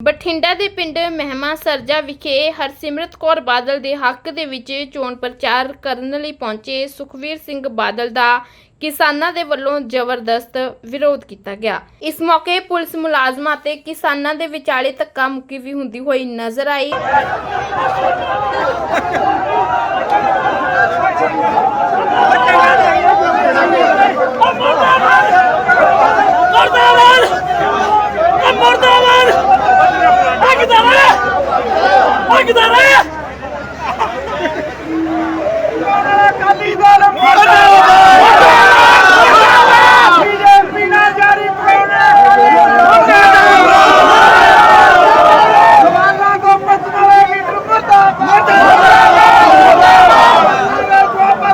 ਬਠਿੰਡਾ ਦੇ ਪਿੰਡ ਮਹਿਮਾ ਸਰਜਾ ਵਿਖੇ ਹਰਸਿਮਰਤ ਕੌਰ ਬਾਦਲ ਦੇ ਹੱਕ ਦੇ ਵਿੱਚ ਚੋਣ ਪ੍ਰਚਾਰ ਕਰਨ ਲਈ ਪਹੁੰਚੇ ਸੁਖਵੀਰ ਸਿੰਘ ਬਾਦਲ ਦਾ ਕਿਸਾਨਾਂ ਦੇ ਵੱਲੋਂ ਜ਼ਬਰਦਸਤ ਵਿਰੋਧ ਕੀਤਾ ਗਿਆ। ਇਸ ਮੌਕੇ ਪੁਲਿਸ ਮੁਲਾਜ਼ਮਾਂ ਤੇ ਕਿਸਾਨਾਂ ਦੇ ਵਿਚਾਲੇ ਧੱਕਾ ਮੁੱਕੀ ਵੀ ਹੁੰਦੀ ਹੋਈ ਨਜ਼ਰ ਆਈ ਮੁਰਦਾਬਾਦ ਇਹ ਮੁਰਦਾਬਾਦ ਹੱਕਦਾਰ ਹੈ ਹੱਕਦਾਰ ਹੈ ਕਾਲੀ ਦਲ ਮੁਰਦਾਬਾਦ ਬੀਜੇਪੀ ਨਾਲ ਜਾਰੀ ਸਵਾਲਾਂ ਤੋਂ ਬਚਣ ਵਾਲੇ ਲੀਡਰ ਮੁਰਦਾਬਾਦ ਮੁਰਦਾਬਾਦ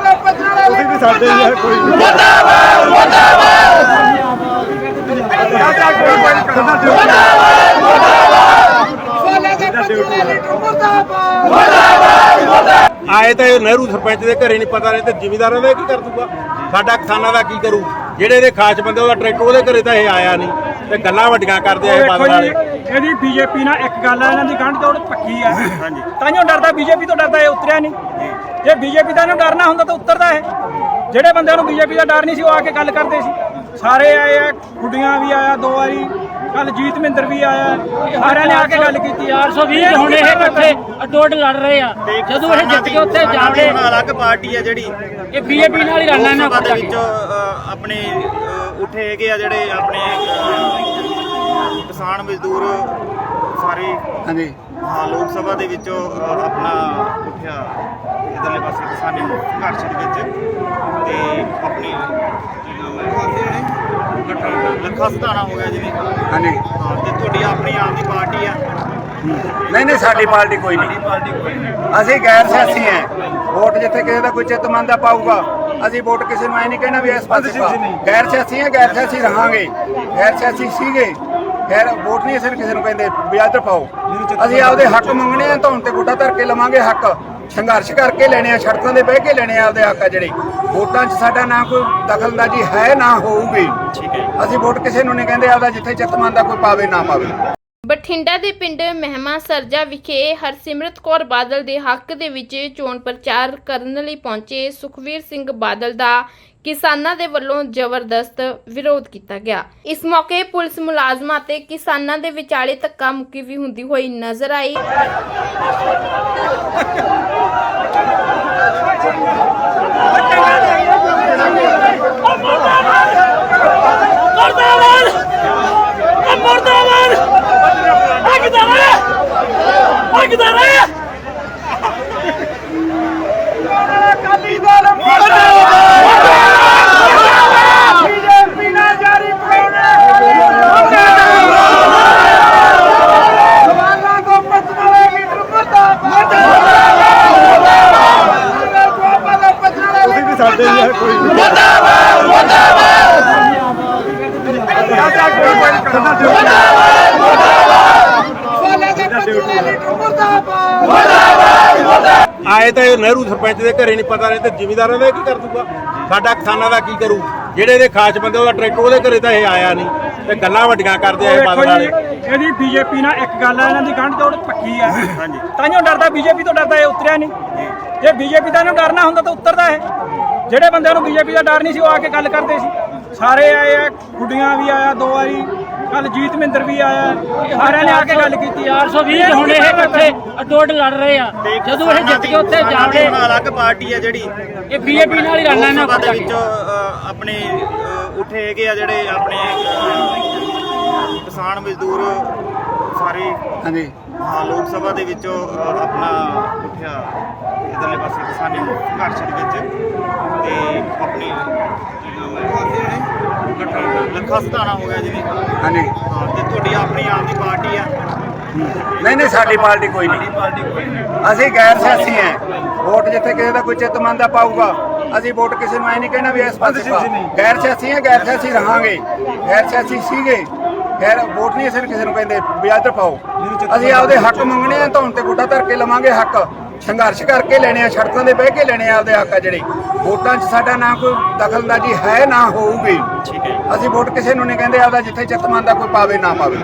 ਤੋਂ ਬਚਣ ਵਾਲੇ ਲੀਡਰ ਸਾਡੇ ਕੋਈ ਤੋਂ ਮੁਰਦਾਬਾਦ ਆਏ ਤਾਂ ਇਹ ਨਹਿਰੂ ਸਰਪੰਚ ਦੇ ਘਰੇ ਨਹੀਂ ਪਤਾ ਰਹੇ ਤੇ ਜ਼ਿਮੀਦਾਰਾਂ ਦਾ ਕੀ ਕਰ ਦੂਗਾ? ਸਾਡਾ ਕਿਸਾਨਾਂ ਦਾ ਕੀ ਕਰੂ? ਜਿਹੜੇ ਇਹਦੇ ਖਾਸ ਬੰਦੇ ਉਹਦਾ ਟਰੈਕਟਰ ਉਹਦੇ ਘਰੇ ਤਾਂ ਇਹ ਆਇਆ ਨਹੀਂ ਤੇ ਗੱਲਾਂ ਵੱਡੀਆਂ ਕਰਦੇ ਆ ਇਹ ਬਾਦਲ ਵਾਲੇ। ਇਹਦੀ ਬੀਜੇਪੀ ਨਾਲ ਇੱਕ ਗੱਲ ਆ ਇਹਨਾਂ ਦੀ ਗੰਢ ਜੋੜ ਪੱਕੀ ਆ। ਹਾਂਜੀ। ਤਾਂਹੀਓ ਡਰਦਾ ਬੀਜੇਪੀ ਤੋਂ ਡਰਦਾ ਇਹ ਉਤਰਿਆ ਨਹੀਂ। ਜੇ ਬੀਜੇਪੀ ਦਾ ਇਹਨੂੰ ਡਰਨਾ ਹੁੰਦਾ ਤਾਂ ਉਤਰਦਾ ਇਹ। ਜਿਹੜੇ ਬੰਦਿਆਂ ਨੂੰ ਬੀਜੇਪੀ ਦਾ ਡਰ ਨਹੀਂ ਸੀ ਉਹ ਆ ਕੇ ਗੱਲ ਕਰਦੇ ਸੀ। ਸਾਰੇ ਆਏ ਆ ਗੁੱਡੀਆਂ ਵੀ ਆਇਆ ਦੋ ਵਾਰੀ ਕੱਲ ਜੀਤ ਮਹਿੰਦਰ ਵੀ ਆਇਆ ਸਾਰਿਆਂ ਨੇ ਆ ਕੇ ਗੱਲ ਕੀਤੀ। 420 ਹੁਣ ਇਹ ਇਕੱਠੇ ਅਡੋਡ ਲੜ ਰਹੇ ਆ। ਜਦੋਂ ਇਹ ਜਿੱਤ ਕੇ ਉੱਥੇ ਜਾਵੜੇ ਅਲੱਗ ਪਾਰਟੀ ਆ ਜਿਹੜੀ। ਇਹ ਬੀਜੇਪੀ ਨਾਲ ਹੀ ਲੜਨਾ ਇਹਨਾਂ ਦੇ ਵਿੱਚ ਆਪਣੇ ਉੱਠੇ ਹੈਗੇ ਆ ਜਿਹੜੇ ਆਪਣੇ ਕਿਸਾਨ ਮਜ਼ਦੂਰ ਸਾਰੇ ਹਾਂਜੀ। ਹਾਂ ਲੋਕ ਸਭਾ ਦੇ ਵਿੱਚ ਆਪਣਾ ਉੱਠਿਆ ਇਧਰਲੇ ਪਾਸੇ ਕਿਸਾਨੀ ਸੰਘਰਸ਼ ਦੇ ਵਿੱਚ ਤੇ ਆਪਣੀ ਲੱਖਾ ਲੱਖਾ ਸਧਾਣਾ ਹੋ ਗਿਆ ਜਿਵੇਂ ਹਾਂਜੀ। ਹਾਂ ਤੇ ਤੁਹਾਡੀ ਆਪਣੀ ਆਪ ਦੀ ਪਾਰਟੀ ਆ। ਨਹੀਂ ਨਹੀਂ ਸਾਡੀ ਪਾਰਟੀ ਕੋਈ ਨਹੀਂ। ਪਾਰਟੀ ਕੋਈ ਨਹੀਂ। ਅਸੀਂ ਗੈਰ ਸਿਆਸੀ ਹਾਂ। ਵੋਟ ਜਿੱਥੇ ਕਿਸੇ ਦਾ ਕੋਈ ਚਿੱਤਮੰਦਾ ਪਾਊਗਾ ਅਸੀਂ ਵੋਟ ਕਿਸੇ ਨੂੰ ਐ ਨਹੀਂ ਕਹਿਣਾ ਵੀ ਇਸ ਪਾਸੇ ਪਾ ਗੈਰ ਸਿਆਸੀ ਹਾਂ ਗੈਰ ਸਿਆਸੀ ਰਹਾਂਗੇ। ਗੈਰ ਸਿਆਸੀ ਸੀਗੇ। ਖੈਰ ਵੋਟ ਨਹੀਂ ਅਸੀਂ ਕਿਸੇ ਨੂੰ ਕਹਿੰਦੇ ਵੀ ਇੱਧਰ ਪਾਓ। ਅਸੀਂ ਆਪਦੇ ਹੱਕ ਮੰਗਣੇ ਆ ਧੌਣ ਤੇ ਗੁੱਡਾ ਧਰ ਕੇ ਲਵਾਂਗੇ ਹੱਕ। ਸੰਘਰਸ਼ ਕਰਕੇ ਲੈਣੇ ਆ ਸੜਕਾਂ ਦੇ ਬਹਿ ਕੇ ਲੈਣੇ ਆ ਆਪਦੇ ਹੱਕ ਆ ਜਿਹੜੇ। ਵੋਟਾਂ 'ਚ ਸਾਡਾ ਨਾ ਕੋਈ ਦਖਲਅੰਦਾਜ਼ੀ ਹੈ ਨਾ ਹੋਊਗੀ। ਠੀਕ ਹੈ ਅਸੀਂ ਵੋਟ ਕਿਸੇ ਨੂੰ ਨਹੀਂ ਕਹਿੰਦੇ ਆਪਦਾ ਜਿੱਥੇ ਚਿੱਤਮੰਦਾ ਕੋਈ ਪਾਵੇ ਨਾ ਪਾਵੇ। ਬਠਿੰਡਾ ਦੇ ਪਿੰਡ ਮਹਿਮਾ ਸਰਜਾ ਵਿਖੇ ਹਰਸਿਮਰਤ ਕੌਰ ਬਾਦਲ ਦੇ ਹੱਕ ਦੇ ਵਿੱਚ ਚੋਣ ਪ੍ਰਚਾਰ ਕਰਨ ਲਈ ਪਹੁੰਚੇ ਸੁਖਵੀਰ ਸਿੰਘ ਬਾਦਲ ਦਾ ਕਿਸਾਨਾਂ ਦੇ ਵੱਲੋਂ ਜ਼ਬਰਦਸਤ ਵਿਰੋਧ ਕੀਤਾ ਗਿਆ। ਇਸ ਮੌਕੇ ਪੁਲਿਸ ਮੁਲਾਜ਼ਮਾਂ ਤੇ ਕਿਸਾਨਾਂ ਦੇ ਵਿਚਾਲੇ ਧੱਕਾ ਮੁੱਕੀ ਵੀ ਹੁੰਦੀ ਹੋਈ ਨਜ਼ਰ ਆਈ ਮੁਰਦਾਬਾਦ ਇਹ ਮੁਰਦਾਬਾਦ ਹੱਕਦਾਰ ਹੈ ਹੱਕਦਾਰ ਹੈ ਕਾਲੀ ਦਲ ਮੁਰਦਾਬਾਦ ਬੀਜੇਪੀ ਨਾਲ ਜਾਰੀ ਸਵਾਲਾਂ ਤੋਂ ਬਚਣ ਵਾਲੇ ਲੀਡਰ ਮੁਰਦਾਬਾਦ ਮੁਰਦਾਬਾਦ ਤੋਂ ਬਚਣ ਕੋਈ ਤੋਂ ਮੁਰਦਾਬਾਦ ਆਏ ਤਾਂ ਇਹ ਨਹਿਰੂ ਸਰਪੰਚ ਦੇ ਘਰੇ ਨਹੀਂ ਪਤਾ ਰਹੇ ਤੇ ਜ਼ਿਮੀਦਾਰਾਂ ਦਾ ਕੀ ਕਰ ਦੂਗਾ? ਸਾਡਾ ਕਿਸਾਨਾਂ ਦਾ ਕੀ ਕਰੂ? ਜਿਹੜੇ ਇਹਦੇ ਖਾਸ ਬੰਦੇ ਉਹਦਾ ਟਰੈਕਟਰ ਉਹਦੇ ਘਰੇ ਤਾਂ ਇਹ ਆਇਆ ਨਹੀਂ। ਤੇ ਗੱਲਾਂ ਵੱਡੀਆਂ ਕਰਦੇ ਆ ਇਹ ਬਾਦਲ ਜੀ ਵਾਲੇ ਇਹਦੀ ਬੀਜੇਪੀ ਨਾਲ ਇੱਕ ਗੱਲ ਆ ਇਹਨਾਂ ਦੀ ਗੰਢ ਜੋੜ ਪੱਕੀ ਆ। ਹਾਂਜੀ। ਤਾਂਹੀਓ ਡਰਦਾ ਬੀਜੇਪੀ ਤੋਂ ਡਰਦਾ ਇਹ ਉਤਰਿਆ ਨਹੀਂ। ਜੇ ਬੀਜੇਪੀ ਦਾ ਇਹਨੂੰ ਡਰਨਾ ਹੁੰਦਾ ਤਾਂ ਉਤਰਦਾ ਇਹ। ਜਿਹੜੇ ਬੰਦਿਆਂ ਨੂੰ ਬੀਜੇਪੀ ਦਾ ਡਰ ਨਹੀਂ ਸੀ ਉਹ ਆ ਕੇ ਗੱਲ ਕਰਦੇ ਸੀ। ਸਾਰੇ ਆਏ ਆ ਗੁੱਡੀਆਂ ਵੀ ਆਇਆ ਦੋ ਵਾਰੀ ਕੱਲ ਜੀਤ ਮਹਿੰਦਰ ਵੀ ਆਇਆ ਸਾਰਿਆਂ ਨੇ ਆ ਕੇ ਗੱਲ ਕੀਤੀ। 420 ਹੁਣ ਇਹ ਇਕੱਠੇ ਅਡੋਡ ਲੜ ਰਹੇ ਆ। ਜਦੋਂ ਇਹ ਜਿੱਤ ਕੇ ਉੱਥੇ ਜਾਵੜੇ ਅਲੱਗ ਪਾਰਟੀ ਆ ਜਿਹੜੀ। ਇਹ ਬੀਜੇਪੀ ਨਾਲ ਹੀ ਲੜਨਾ ਇਹਨਾਂ ਦੇ ਵਿੱਚ ਆਪਣੇ ਉੱਠੇ ਹੈਗੇ ਆ ਜਿਹੜੇ ਆਪਣੇ ਕਿਸਾਨ ਮਜ਼ਦੂਰ ਸਾਰੇ। ਹਾਂਜੀ। ਹਾਂ ਲੋਕ ਸਭਾ ਦੇ ਵਿੱਚ ਆਪਣਾ ਉੱਠਿਆ। ਇਧਰਲੇ ਪਾਸੇ ਕਿਸਾਨੀ ਸੰਘਰਸ਼ ਦੇ ਵਿੱਚ ਤੇ ਆਪਣੀ ਲੱਖਾ ਲੱਖਾ ਸਧਾਣਾ ਹੋ ਗਿਆ ਜਿਵੇਂ। ਹਾਂਜੀ। ਹਾਂ ਤੇ ਤੁਹਾਡੀ ਆਪਣੀ ਆਪ ਦੀ ਪਾਰਟੀ ਆ। ਨਹੀਂ ਨਹੀਂ ਸਾਡੀ ਪਾਰਟੀ ਕੋਈ ਨਹੀਂ। ਪਾਰਟੀ ਕੋਈ ਨਹੀਂ। ਅਸੀਂ ਗੈਰ ਸਿਆਸੀ ਹਾਂ। ਵੋਟ ਜਿੱਥੇ ਕਿਸੇ ਦਾ ਕੋਈ ਚਿੱਤਮੰਦਾ ਪਾਊਗਾ ਅਸੀਂ ਵੋਟ ਕਿਸੇ ਨੂੰ ਐ ਨਹੀਂ ਕਹਿਣਾ ਵੀ ਇਸ ਪਾਸੇ ਪਾ ਗੈਰ ਸਿਆਸੀ ਹਾਂ ਗੈਰ ਸਿਆਸੀ ਰਹਾਂਗੇ। ਗੈਰ ਸਿਆਸੀ ਸੀਗੇ। ਖੈਰ ਵੋਟ ਨਹੀਂ ਅਸੀਂ ਕਿਸੇ ਨੂੰ ਕਹਿੰਦੇ ਵੀ ਇੱਧਰ ਪਾਓ। ਅਸੀਂ ਆਪਦੇ ਹੱਕ ਮੰਗਣੇ ਆ ਧੌਣ ਤੇ ਗੁੱਡਾ ਧਰ ਕੇ ਲਵਾਂਗੇ ਹੱਕ। ਸੰਘਰਸ਼ ਕਰਕੇ ਲੈਣੇ ਆ ਸੜਕਾਂ ਦੇ ਬਹਿ ਕੇ ਲੈਣੇ ਆ ਆਪਦੇ ਹੱਕ ਆ ਜਿਹੜੇ। ਵੋਟਾਂ 'ਚ ਸਾਡਾ ਨਾ ਕੋਈ ਦਖਲਅੰਦਾਜ਼ੀ ਹੈ ਨਾ ਹੋਊਗੀ। ਠੀਕ ਹੈ ਅਸੀਂ ਵੋਟ ਕਿਸੇ ਨੂੰ ਨਹੀਂ ਕਹਿੰਦੇ ਆਪਦਾ ਜਿੱਥੇ ਚਿੱਤਮੰਦਾ ਕੋਈ ਪਾਵੇ ਨਾ ਪਾਵੇ।